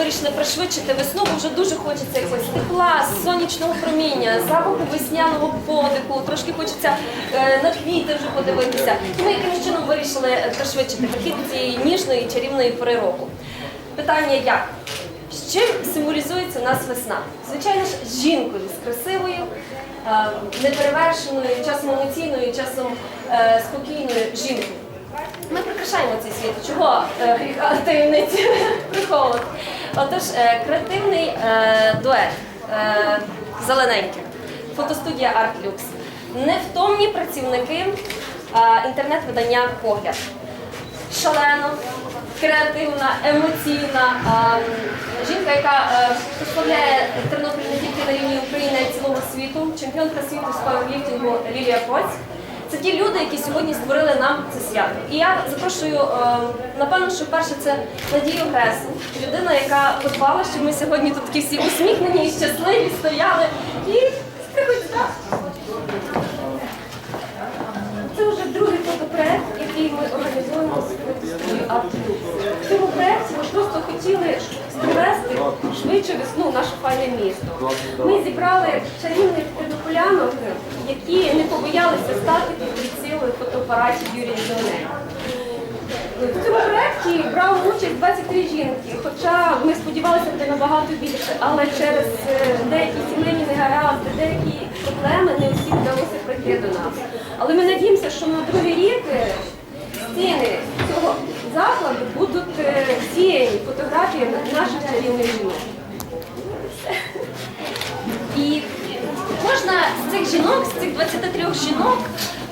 вирішили пришвидшити весну, бо вже дуже хочеться якогось тепла, сонячного проміння, запаху весняного подиху. Трошки хочеться е, на квіти вже подивитися. І ми якимось чином вирішили пришвидшити прихід цієї ніжної чарівної пори року. Питання як? З чим символізується у нас весна? Звичайно ж, з жінкою, з красивою, е, неперевершеною, часом емоційною, часом е, спокійною жінкою. Ми прикрашаємо цей світ. Чого е, таємниці приховувати? Отож, е, креативний е, дует е, зелененьких, фотостудія Art невтомні працівники інтернет-видання Погляд. Шалено, креативна, емоційна жінка, яка е, Тернопіль не тільки на рівні України, а й цілого світу, чемпіонка світу з пауерліфтингу Лілія Коць. Це ті люди, які сьогодні створили нам це свято. І я запрошую, е, напевно, що перше це Надію Гресу, людина, яка подбала, щоб ми сьогодні тут такі всі усміхнені і щасливі стояли. І приходьте. Це вже другий фотопроект, який ми організуємо з фотостудією В цьому проєкті ми просто хотіли привести швидше весну в наше файне місто. Ми зібрали чарівних тернополянок, які не побоялися стати під прицілою фотоапаратів Юрія Зелененка. В цьому проєкті брали участь 23 жінки, хоча ми сподівалися буде набагато більше, але через е, деякі сімейні негаразди, деякі проблеми не усім вдалося прийти до нас. Але ми надіємося, що на другий рік е, стіни цього закладу будуть е, всіяні фотографіями наших чарівних жінок. Кожна з цих жінок, з цих 23 жінок,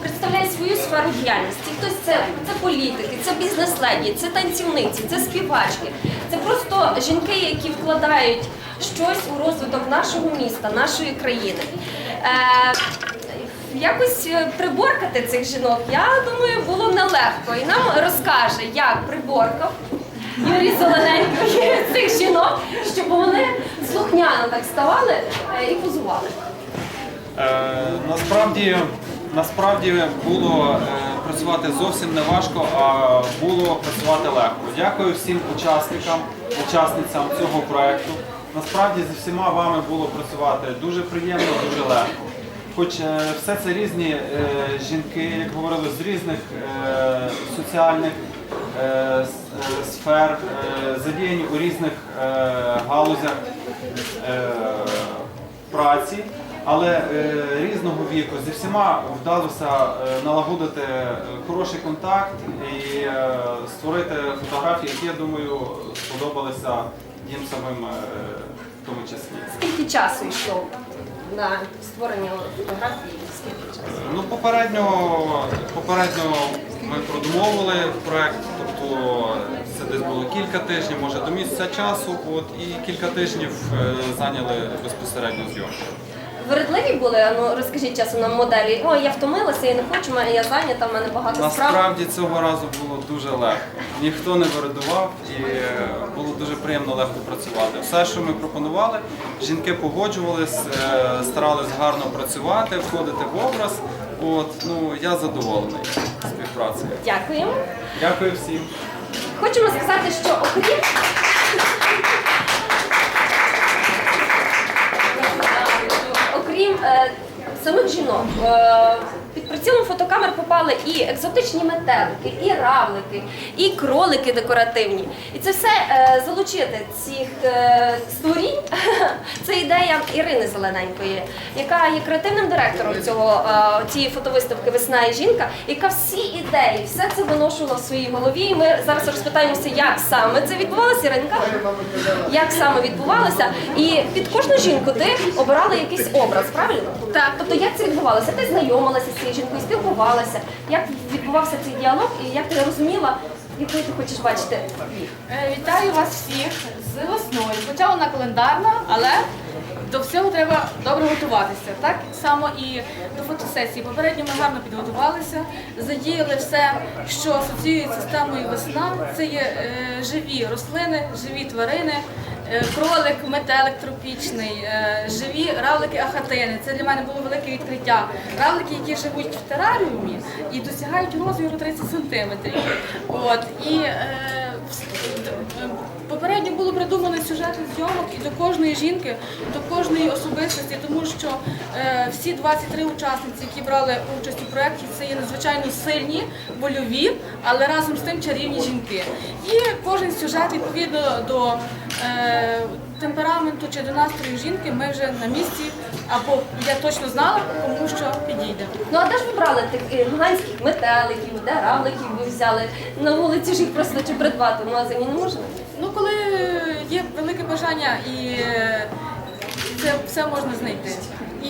представляє свою сферу діяльності. Хтось це, це політики, це бізнес-леді, це танцівниці, це співачки. Це просто жінки, які вкладають щось у розвиток нашого міста, нашої країни. Е, Якось е, приборкати цих жінок, я думаю, було нелегко. І нам розкаже, як приборкав Юрій Зелененко цих жінок, щоб вони слухняно так ставали е, і позували. Е, насправді, насправді було е, працювати зовсім не важко, а було працювати легко. Дякую всім учасникам, учасницям цього проекту. Насправді зі всіма вами було працювати дуже приємно, дуже легко. Хоч е, все це різні жінки, як говорили, з різних соціальних сфер, задіяні у різних галузях праці, але е, різного віку. Зі всіма вдалося е, налагодити е, хороший контакт і е, створити фотографії, які, я думаю, сподобалися їм самим е, в тому числі. Скільки часу йшло на створення фотографії? Скільки часу? Ну, попередньо, попередньо ми продумовували проект, тобто це десь було кілька тижнів, може до місяця часу, от, і кілька тижнів е, зайняли безпосередньо зйомку. Вередливі були, А ну розкажіть часом нам моделі. Ой, я втомилася, я не хочу, мене- я зайнята, в мене багато справ. Насправді цього разу було дуже легко. Ніхто не вирадував і е, було дуже приємно легко працювати. Все, що ми пропонували, жінки погоджувались, е, старались гарно працювати, входити в образ. От, ну, я задоволений співпрацею. Дякуємо. Дякую всім. Хочемо сказати, що окрім самих жінок, е, прицілом фотокамер попали і екзотичні метелики, і равлики, і кролики декоративні. І це все е, залучити цих е, створінь. Це ідея Ірини Зелененької, яка є креативним директором цього е, цієї фотовиставки Весна і жінка, яка всі ідеї, все це виношувала в своїй голові. І ми зараз розпитаємося, як саме це відбувалося, Іринка. Як саме відбувалося, і під кожну жінку ти обирала якийсь образ, правильно? Так. Тобто, як це відбувалося? Ти знайомилася з цією жінкою, спілкувалася, як відбувався цей діалог, і як ти розуміла, якою ти хочеш бачити їх? Е, Вітаю вас всіх з весною. Хоча вона календарна, але до всього треба добре готуватися. Так само і до фотосесії. Попередньо ми гарно підготувалися, задіяли все, що асоціюється з темою весна. Це є е, живі рослини, живі тварини. Е, Кролик, метелик тропічний, е, живі равлики ахатини. Це для мене було велике відкриття. Равлики, які живуть в тераріумі і досягають розміру 30 сантиметрів. От і е, попередньо було придумано сюжети зйомок і до кожної жінки, до кожної особистості, тому що е, всі 23 учасниці, які брали участь у проєкті, це є надзвичайно сильні, вольові, але разом з тим чарівні жінки. І кожен сюжет відповідно до е, темпераменту чи до настрою жінки, ми вже на місці, або я точно знала, кому що підійде. Ну а де ж ви брали тих е, метеликів, де равликів ви взяли? На вулиці ж їх просто чи придбати в магазині не можна? Ну, коли є велике бажання і е, це все можна знайти.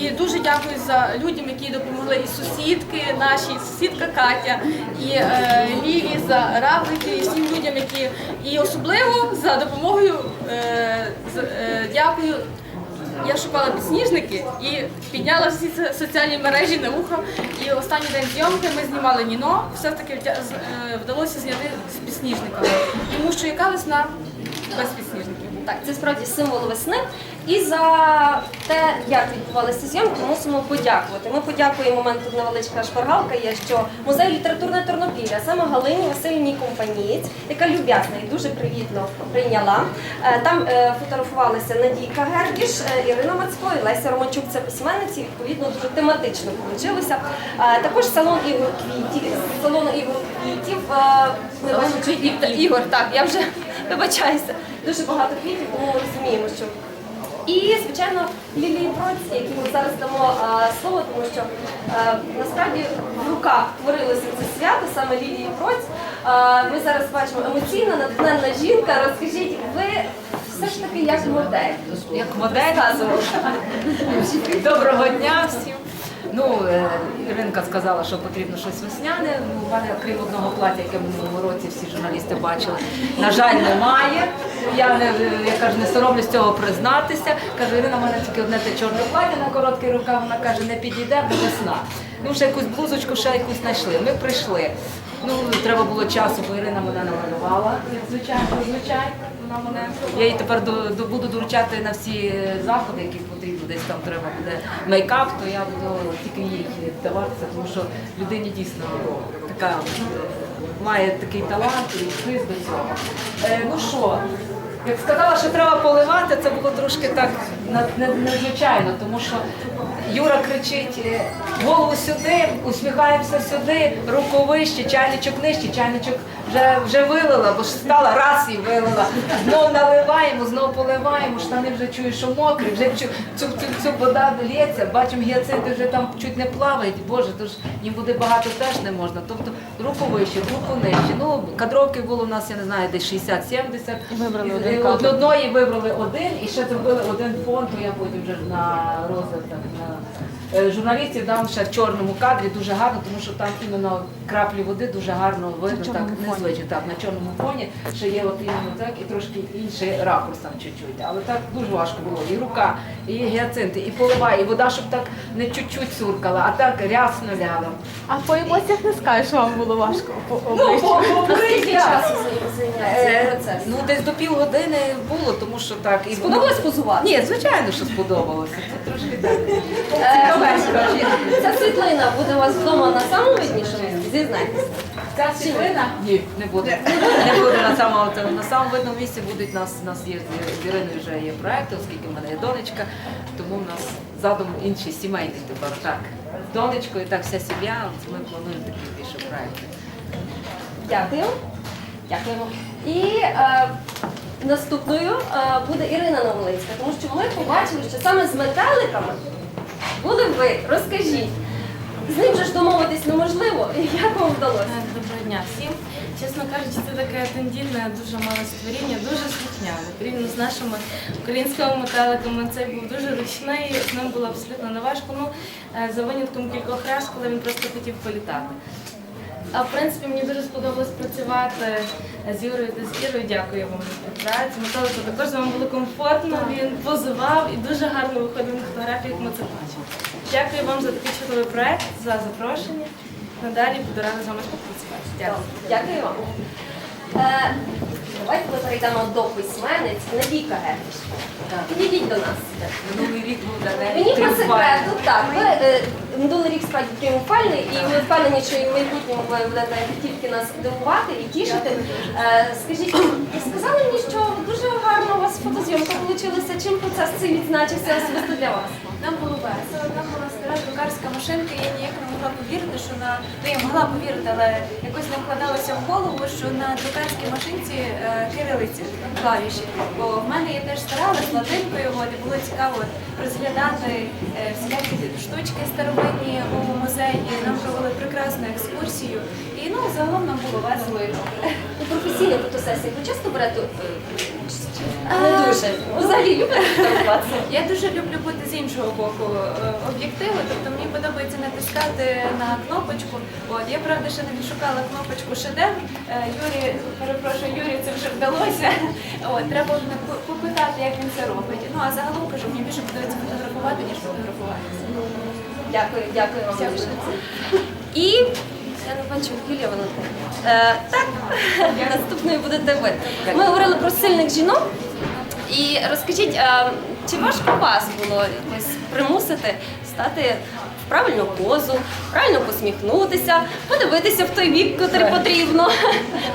І дуже дякую за людям, які допомогли і сусідки наші, сусідка Катя, і е, Лілі за равлики, і всім людям, які і особливо за допомогою е, з- е, дякую. Я шукала підсніжники і підняла всі соціальні мережі на ухо. І останній день зйомки ми знімали Ніно. Все таки е, вдалося зняти з підсніжниками, тому що яка весна без підсніжників. Так, це справді символ весни. І за те, як відбувалися зйомки, мусимо подякувати. Ми подякуємо. У мене тут невеличка шпаргалка є, що музей літературне Тернопілля, саме Галині Васильівні Компанієць, яка люб'язна і дуже привітно прийняла. Е, Там е, фотографувалися Надійка Гергіш, е, Ірина Мацько і Леся Романчук. Це письменниці. Відповідно, дуже тематично вийшлося. Також салон ігор квітів, салон ігор квітів. Ігор, так, я вже вибачаюся. Дуже багато квітів, тому ми розуміємо, що. І, звичайно, Лілії Проць, якій ми зараз дамо е, слово, тому що е, насправді в руках творилося це свято, саме Лілії Проць. Е, ми зараз бачимо емоційна, натхненна жінка. Розкажіть, ви все ж таки як модель. Як модель. Доброго дня всім. Ну, е, Іринка сказала, що потрібно щось весняне. Ну, у мене, крім одного плаття, яке в минулому році всі журналісти бачили, на жаль, немає. Я не я кажу, не соромлюсь цього признатися. Кажу, Ірина, в мене тільки одне те чорне плаття на короткий рукав. Вона каже, не підійде, бо весна. Ну, ще якусь блузочку, ще якусь знайшли. Ми прийшли. Ну, треба було часу, бо Ірина мене намалювала, як звичайно, звичайно. Вона мене. Я їй тепер буду доручати на всі заходи, які потрібно, десь там треба буде мейкап, то я буду тільки їй даватися, тому що людині дійсно така має такий талант і хист до цього. Е, ну що, як сказала, що треба поливати, це було трошки так на- не- незвичайно, тому що Юра кричить е, голову сюди, усміхаємося сюди, руку вище, чайничок нижче, чайничок вже, вже вилила, бо ж стала раз і вилила. Знов наливаємо, знов поливаємо, штани вже чую, що мокрі, вже цю, цю, цю вода лється, бачимо, гіацинти вже там чуть не плавають. Боже, то ж їм буде багато теж не можна. Тобто руку вище, руку нижче. Ну, кадровки було у нас, я не знаю, десь 60-70. Вибрали один одної вибрали один і ще зробили один фон, то я потім вже на розгляд так, на thank журналістів дам ще в чорному кадрі дуже гарно, тому що там іменно краплі води дуже гарно видно, так незвично. Так, на чорному фоні ще є от іменно так і трошки інший ракурс там чуть-чуть. Але так дуже важко було. І рука, і гіацинти, і полива, і вода, щоб так не чуть-чуть цуркала, а так рясно ляла. А по емоціях не скажеш, що вам було важко по Ну, Скільки часу цей Е, процес? Ну, десь до півгодини було, тому що так. І Сподобалось позувати? Ні, звичайно, що сподобалося. Це трошки так. Ця світлина буде у вас вдома на самому виднішому місці? Зізнайтеся. Ця світлина? Ні, не буде. Не буде на самому на самому видному місці будуть нас. У нас є з Іриною вже є проекти, оскільки в мене є донечка, тому в нас задум інший сімейний тепер. Так. З донечкою, так вся сім'я. Ми плануємо такі більше проекти. Дякую. Дякуємо. І е, наступною е, буде Ірина Новолинська, тому що ми побачили, що саме з метеликами були ви. Розкажіть. З ним же ж домовитись неможливо. Як вам вдалося? Доброго дня всім. Чесно кажучи, це таке тендітне, дуже мале створіння, дуже слухняне. Порівняно з нашими українськими металиками цей був дуже ручний, з ним було абсолютно не важко. Ну, е, за винятком кількох раз, коли він просто хотів політати. А в принципі мені дуже сподобалось працювати з Юрою та з Ірою. Дякую вам за співпрацю. Метелику також вам було комфортно, він позивав і дуже гарно виходив на фотографіях, ми це бачимо. Дякую вам за такий чудовий проект, за запрошення. Надалі буду рада з вами співпрацювати. Дякую. Дякую вам. Давайте ми перейдемо до письменниць Надійка Геркіш. Підійдіть до нас. Минулий рік був для Мені неї по секрету, так, ви е, минулий рік справді тріумфальний, і ми впевнені, що і в майбутньому ви будете тільки нас дивувати і тішити. Е, скажіть, сказали мені, що дуже гарна у вас фотозйомка вийшла. Чим процес цей відзначився особисто для вас? Нам було весело, нам була стара друкарська машинка, я ніяк не могла повірити, що на ну я могла повірити, але якось не вкладалося в голову, що на друкарській машинці е, кирилиці клавіші. Бо в мене я теж старалась латинкою, от, і було цікаво от, розглядати е, всілякі штучки старовинні у музеї. Нам провели прекрасну екскурсію. І ну загалом нам було весело. У професійних фотосесіях ви часто берете Не дуже. Взагалі любите фотографуватися? Я дуже люблю бути з іншого боку е, об'єктиву, тобто мені подобається натискати на кнопочку. От я правда ще не відшукала кнопочку шедевр. Е, Юрі, перепрошую, Юрі, це вже вдалося. От треба попитати, як він це робить. Ну а загалом кажу, мені більше подобається фотографувати, ніж фотографуватися. Дякую, дякую вам. І я не бачу Юлія. Е, так, наступною будете ви. Ми говорили про сильних жінок. І розкажіть, е, чи важко вас було якось примусити стати в правильну позу, правильно посміхнутися, подивитися в той бік, котрий потрібно?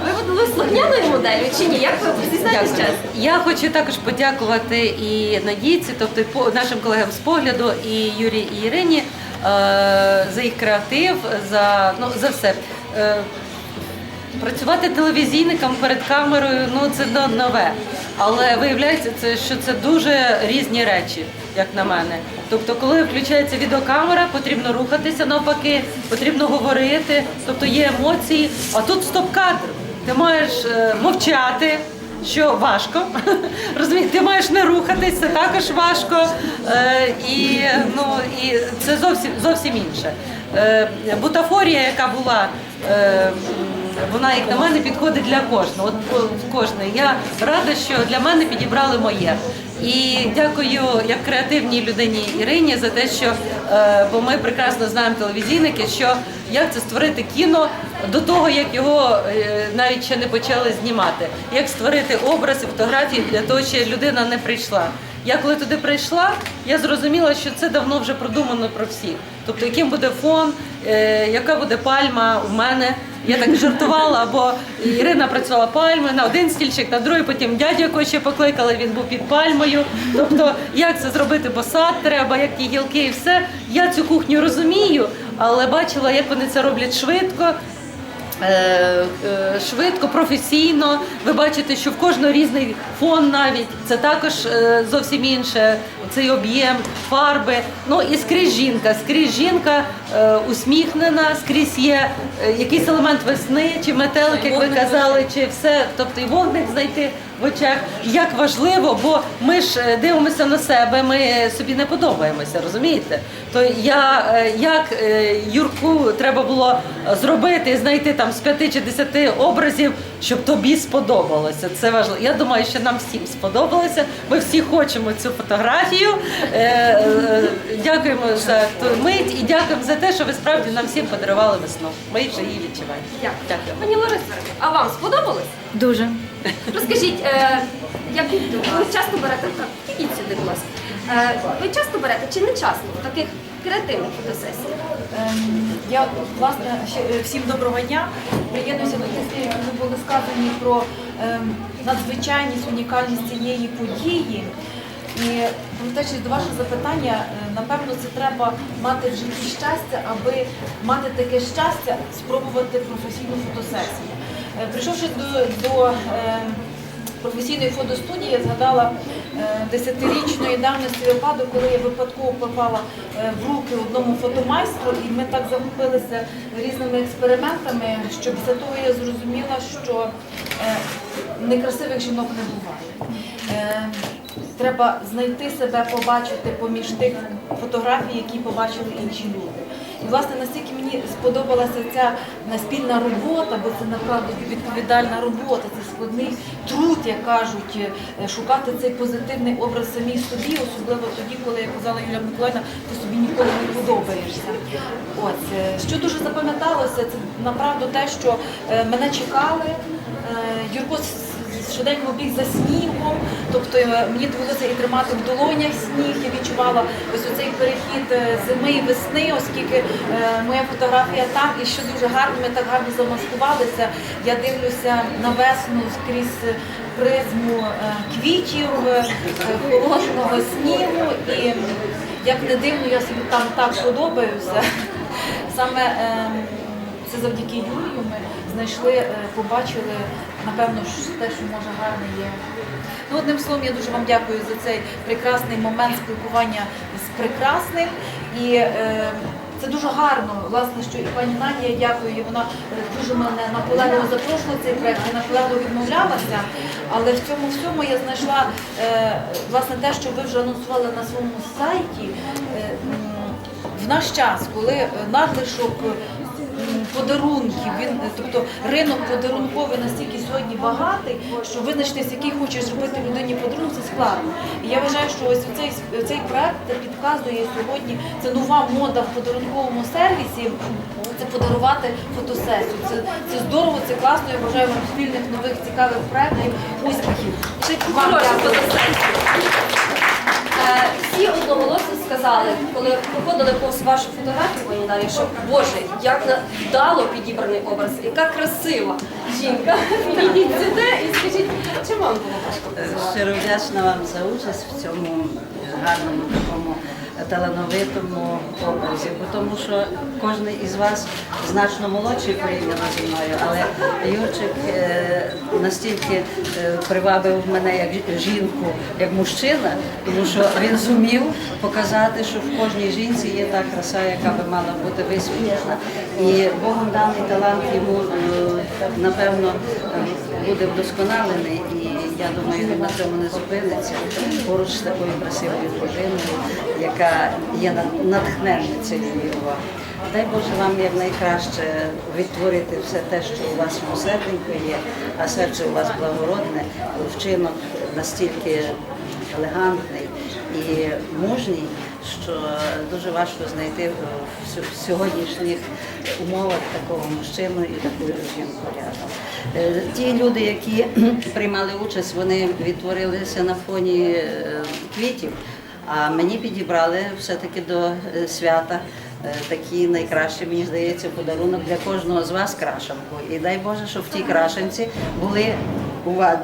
Ви були слухняною моделлю чи ні? Як ви зізнаєтесь Дякую. чесно? Я хочу також подякувати і Надійці, тобто і по- нашим колегам з погляду, і Юрі і Ірині за їх креатив, за, ну, за все. Е, Працювати телевізійником перед камерою ну це нове. Але виявляється, це, що це дуже різні речі, як на мене. Тобто, коли включається відеокамера, потрібно рухатися навпаки, потрібно говорити, тобто є емоції. А тут стоп-кадр. Ти маєш е, мовчати, що важко. Розумієте, ти маєш не рухатись, це також важко. Е, і, ну, і це зовсім, зовсім інше. Е, бутафорія, яка була. Е, вона, як на мене, підходить для кожного. От кожної. Я рада, що для мене підібрали моє. І дякую як креативній людині Ірині за те, що бо ми прекрасно знаємо телевізійники, що як це створити кіно до того, як його е, навіть ще не почали знімати. Як створити образ і фотографії для того, що людина не прийшла. Я коли туди прийшла, я зрозуміла, що це давно вже продумано про всіх. Тобто, яким буде фон, е, яка буде пальма у мене. Я так жартувала, бо Ірина працювала пальми на один стільчик, на другий, потім дядю якого ще покликали, він був під пальмою. Тобто, як це зробити, бо сад треба, як ті гілки і все. Я цю кухню розумію, але бачила, як вони це роблять швидко. Е, е, швидко, професійно. Ви бачите, що в кожного різний фон навіть це також е, зовсім інше. Цей об'єм, фарби. Ну і скрізь жінка. Скрізь жінка усміхнена, скрізь є якийсь елемент весни, чи метелик, як ви казали, чи все, тобто і вогник знайти в очах. Як важливо, бо ми ж е, дивимося на себе, ми собі не подобаємося, розумієте? То я е, як е, Юрку треба було зробити, знайти там з п'яти чи десяти образів, щоб тобі сподобалося. Це важливо. Я думаю, що нам всім сподобалося. Ми всі хочемо цю фотографію. Е, е, Дякуємо за ту мить і дякуємо за те, що ви справді нам всім подарували весну. Ми вже її відчуваємо. Дякую. Пані Лариса, а вам сподобалось? Дуже. Розкажіть, е, як ви часто берете так, ідіть сюди, будь ласка. Е, ви часто берете чи не часто в таких креативних фотосесіях? Ем, Я власне е, всім доброго дня. Приєднуюся до тих які були сказані про ем, надзвичайність, унікальність цієї події. І повертаючись до вашого запитання, е, напевно, це треба мати в житті щастя, аби мати таке щастя, спробувати професійну фотосесію. Е, Прийшовши до, до ем, професійної фотостудії, я згадала десятирічної давності випадок, коли я випадково попала е, в руки одному фотомайстру, і ми так захопилися різними експериментами, що після того я зрозуміла, що е, некрасивих жінок не буває. Е, Треба знайти себе, побачити поміж тих фотографій, які побачили інші люди. І власне настільки мені сподобалася ця спільна робота, бо це направду відповідальна робота, це складний труд, як кажуть, е, шукати цей позитивний образ самій собі, особливо тоді, коли як казала Юлія Миколаївна, ти собі ніколи не подобаєшся. Ось е, що дуже запам'яталося, це направду те, що е, мене чекали. Юрко щоденько біг за снігом. Тобто е, мені довелося і тримати в долонях сніг. Я відчувала ось оцей перехід е, зими і весни, оскільки е, моя фотографія там і що дуже гарно, ми так гарно замаскувалися. Я дивлюся на весну скрізь призму квітів, холодного снігу. І як не дивно, я собі там так подобаюся. Саме е, це завдяки Юрію ми знайшли, е, побачили, напевно, те, що може гарне є. Ну, одним словом, я дуже вам дякую за цей прекрасний момент спілкування з прекрасним. І е, це дуже гарно, власне, що і пані Надія, дякую, і вона е, дуже мене наполегливо запрошувала цей проект, і наполегливо відмовлялася. Але в цьому всьому я знайшла е, власне те, що ви вже анонсували на своєму сайті. Е, в наш час, коли е, надлишок подарунків, він, е, тобто ринок подарунковий настільки сьогодні багатий, що визначитись, який хочеш зробити людині подарунок, це складно. І я вважаю, що ось цей, цей проект підказує сьогодні, це нова мода в подарунковому сервісі. Це подарувати фотосесію. Це, це здорово, це класно. Я бажаю вам спільних нових цікавих проєктів, успіхів. Чи Вам дякую. Е, Всі одноголосно сказали, коли проходили повз вашу фотографію, пані Дар'я, що Боже, як вдало підібраний образ, яка красива жінка. Підійдіть сюди і скажіть, чи вам було важко? Щиро вдячна вам за участь в цьому гарному такому талановитому образі, тому що кожен із вас значно молодший порівняно зі мною, але Юрчик е, настільки е, привабив мене як жінку, як мужчина, тому що він зумів показати, що в кожній жінці є та краса, яка би мала бути висвітлена. І Богом даний талант йому е, напевно буде вдосконалений. Я думаю, він на цьому не зупиниться поруч з такою красивою дружиною, яка є натхненницею Львова. Дай Боже вам якнайкраще відтворити все те, що у вас серденько є, а серце у вас благородне, вчинок настільки елегантний і мужній, що дуже важко знайти в сьогоднішніх умовах такого мужчину і таку жінку рядом. Е, Ті люди, які приймали участь, вони відтворилися на фоні е, квітів, а мені підібрали все-таки до е, свята. Такі найкращі, мені здається, подарунок для кожного з вас крашенку. І дай Боже, щоб в тій крашенці були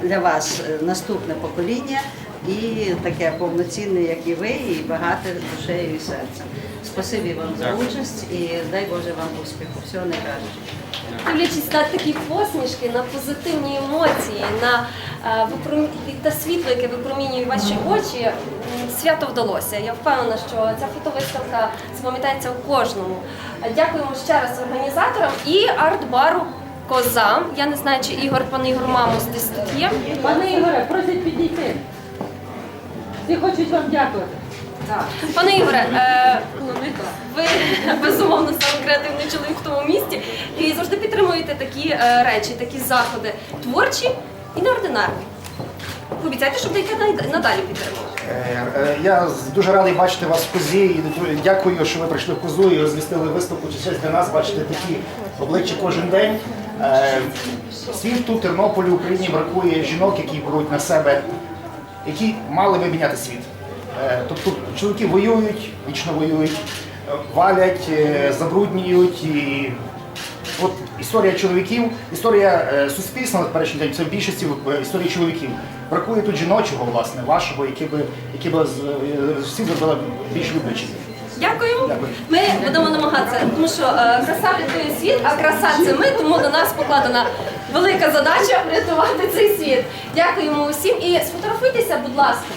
для вас наступне покоління і таке повноцінне, як і ви, і багате душею і серцем. Спасибі вам за участь і дай Боже вам успіху. Всього найкращого. Дивлячись на такі посмішки, на позитивні емоції, на е, випромі- та світло, яке випромінює ваші очі, свято вдалося. Я впевнена, що ця фотовиставка запам'ятається у кожному. Дякуємо ще раз організаторам і арт-бару Коза. Я не знаю, чи Ігор, пан Ігор Мамус десь тут є. Пане Ігоре, просять підійти. Всі хочуть вам дякувати. Пане Ігоре, е, ви безумовно саме креативний чоловік в тому місті і завжди підтримуєте такі е, речі, такі заходи творчі і неординарні. Пообіцяйте, що будете най- надалі підтримувати. Е, е, Я з- дуже радий бачити вас в козі і дуже дякую, що ви прийшли в козу і розвістили виставку. Це честь для нас бачити такі обличчя кожен день. Е, Світу, Тернополю, Україні бракує жінок, які беруть на себе, які мали би міняти світ. Е, Тобто чоловіки воюють, вічно воюють, е, валять, е, забруднюють і От історія чоловіків, історія суспільства на теперішній день це в більшості історії чоловіків. Бракує тут жіночого, власне, вашого, яке би, яке би всі зробили більш люблячим. Дякую. Дякую. Ми будемо намагатися, тому що краса врятує світ, а краса це ми, тому на нас покладена велика задача врятувати цей світ. Дякуємо усім і сфотографуйтеся, будь ласка,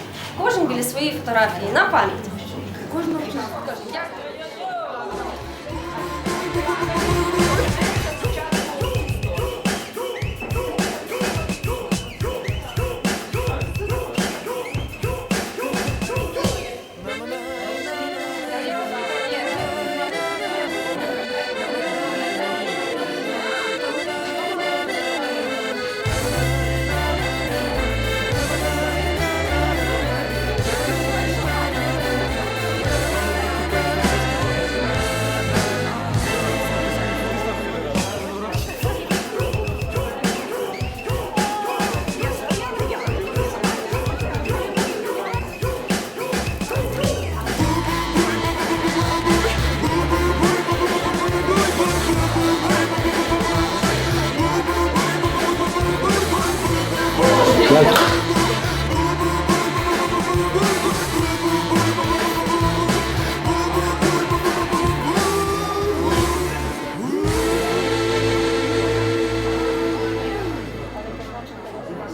кожен біля своєї фотографії на пам'ять. Кожного Дякую.